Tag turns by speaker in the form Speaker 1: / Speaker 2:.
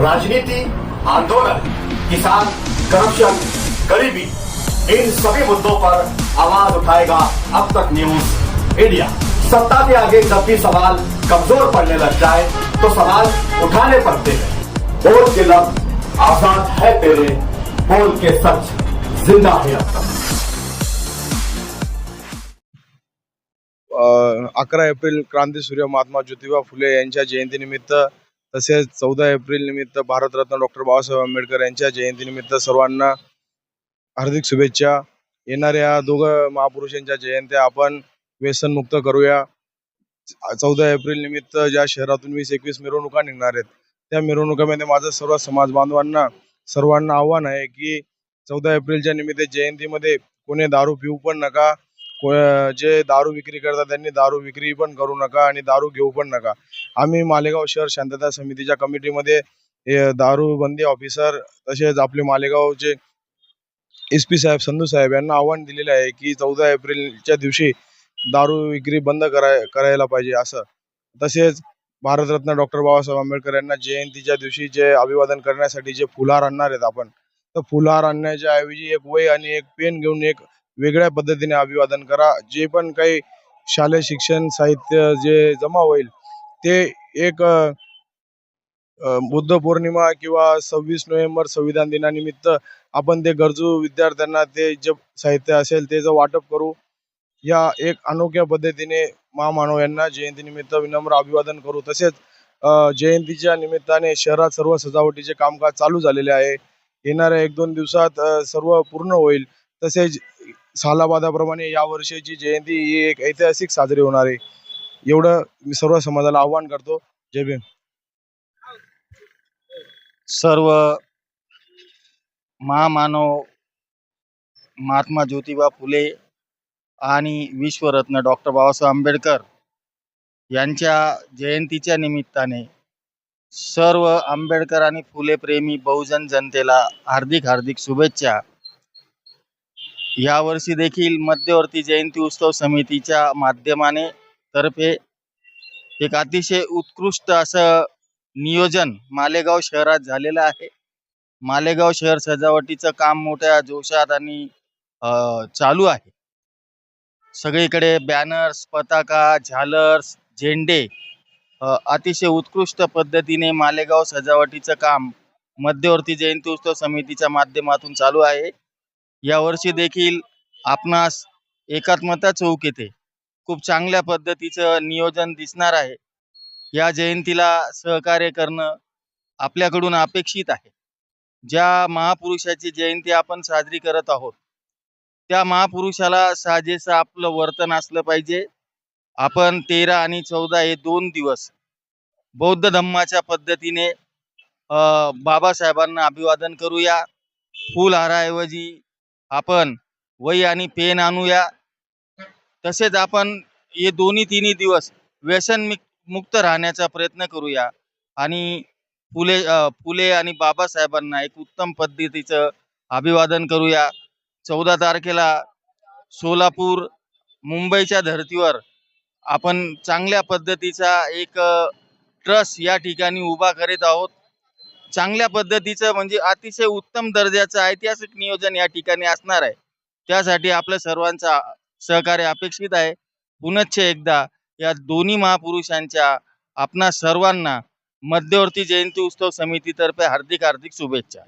Speaker 1: राजनीति आंदोलन किसान करप्शन गरीबी इन सभी मुद्दों पर आवाज उठाएगा अब तक न्यूज इंडिया। सत्ता के आगे जब भी सवाल कमजोर पड़ने लग जाए तो सवाल उठाने पड़ते हैं। बोल के लफ्ज आजाद है तेरे बोल के सच जिंदा है अब तक।
Speaker 2: अकरा एप्रिल क्रांती सूर्य महात्मा ज्योतिबा फुले यांच्या जयंतीनिमित्त तसेच चौदा एप्रिल निमित्त भारतरत्न डॉक्टर बाबासाहेब आंबेडकर यांच्या जयंतीनिमित्त सर्वांना हार्दिक शुभेच्छा. येणाऱ्या दोघं महापुरुषांच्या जयंत्या आपण व्यसनमुक्त करूया. चौदा एप्रिल निमित्त ज्या शहरातून वीस एकवीस मिरवणुका निघणार आहेत त्या मिरवणुकामध्ये माझं सर्व समाज बांधवांना सर्वांना आव्हान आहे की चौदा एप्रिलच्या निमित्त जयंतीमध्ये कोणी दारू पिऊ पण नका. जे दारू विक्री करतात त्यांनी दारू विक्री पण करू नका आणि दारू घेऊ पण नका. आम्ही मालेगाव शहर शांतता समितीच्या कमिटीमध्ये दारू बंदी ऑफिसर तसेच आपले मालेगावचे एस पी साहेब संधू साहेब यांना आव्हान दिलेलं आहे की चौदा एप्रिलच्या दिवशी दारू विक्री बंद कराय करायला पाहिजे असं. तसेच भारतरत्न डॉक्टर बाबासाहेब आंबेडकर यांना जयंतीच्या दिवशी जे अभिवादन करण्यासाठी जे फुलार आणणार आहेत आपण तर फुलार आणण्याच्या ऐवजी एक वय आणि एक पेन घेऊन एक वेगळ्या पद्धतीने अभिवादन करा. जे पण काही शालेय शिक्षण साहित्य जे जमा होईल ते एक बुद्ध पौर्णिमा किंवा सव्वीस नोव्हेंबर संविधान दिनानिमित्त आपण ते गरजू विद्यार्थ्यांना ते जे साहित्य असेल त्याचं वाटप करू या एक अनोख्या पद्धतीने महामानव यांना जयंतीनिमित्त विनम्र अभिवादन करू. तसेच जयंतीच्या निमित्ताने शहरात सर्व सजावटीचे कामकाज चालू झालेले आहे. येणाऱ्या एक दोन दिवसात सर्व पूर्ण होईल. तसेच सालाबादाप्रमाणे या वर्षीची जयंती ही एक ऐतिहासिक साजरी होणार आहे. एवढं मी सर्व समाजाला आव्हान करतो. जय भीम.
Speaker 3: सर्व महामानव महात्मा ज्योतिबा फुले आणि विश्वरत्न डॉक्टर बाबासाहेब आंबेडकर यांच्या जयंतीच्या निमित्ताने सर्व आंबेडकर आणि फुले प्रेमी बहुजन जनतेला हार्दिक हार्दिक शुभेच्छा. यावर्षी देखील मध्यवर्ती जयंती उत्सव समितीच्या माध्यमाने तर्फे एक अतिशय उत्कृष्ट असं नियोजन मालेगाव शहरात झालेलं आहे. मालेगाव शहर सजावटीचं काम मोठ्या जोशात आणि अ, चालू आहे. सगळीकडे बॅनर्स पताका झालर्स झेंडे अतिशय उत्कृष्ट पद्धतीने मालेगाव सजावटीचं काम मध्यवर्ती जयंती उत्सव समितीच्या माध्यमातून चालू आहे. यावर्षी देखील आपणास एकात्मता चौक येथे खूप चांगल्या पद्धतीचं नियोजन दिसणार आहे. या जयंतीला सहकार्य करणं आपल्याकडून अपेक्षित आहे. ज्या महापुरुषाची जयंती आपण साजरी करत आहोत त्या महापुरुषाला साजेसं आपलं वर्तन असलं पाहिजे. आपण तेरा आणि चौदा हे दोन दिवस बौद्ध धम्माच्या पद्धतीने बाबासाहेबांना अभिवादन करूया. फुलहाराऐवजी आपण वही आणि पेन आणूया. तसेच आपण हे दोन्ही तिन्ही दिवस व्यसन मुक्त राहण्याचा प्रयत्न करूया. आणि फुले फुले आणि बाबासाहेबांना एक उत्तम पद्धतीचं अभिवादन करूया. चौदा तारखेला सोलापूर मुंबईच्या धर्तीवर आपण चांगल्या पद्धतीचा एक ट्रस्ट या ठिकाणी उभा करीत आहोत. चांगल्या पद्धतीचं म्हणजे अतिशय उत्तम दर्जाचं ऐतिहासिक नियोजन या ठिकाणी असणार आहे. त्यासाठी आपल्या सर्वांचा सहकार्य अपेक्षित आहे. पुनश्च एकदा या दोन्ही महापुरुषांच्या आपणा सर्वांना मध्यवर्ती जयंती उत्सव समितीतर्फे हार्दिक हार्दिक शुभेच्छा.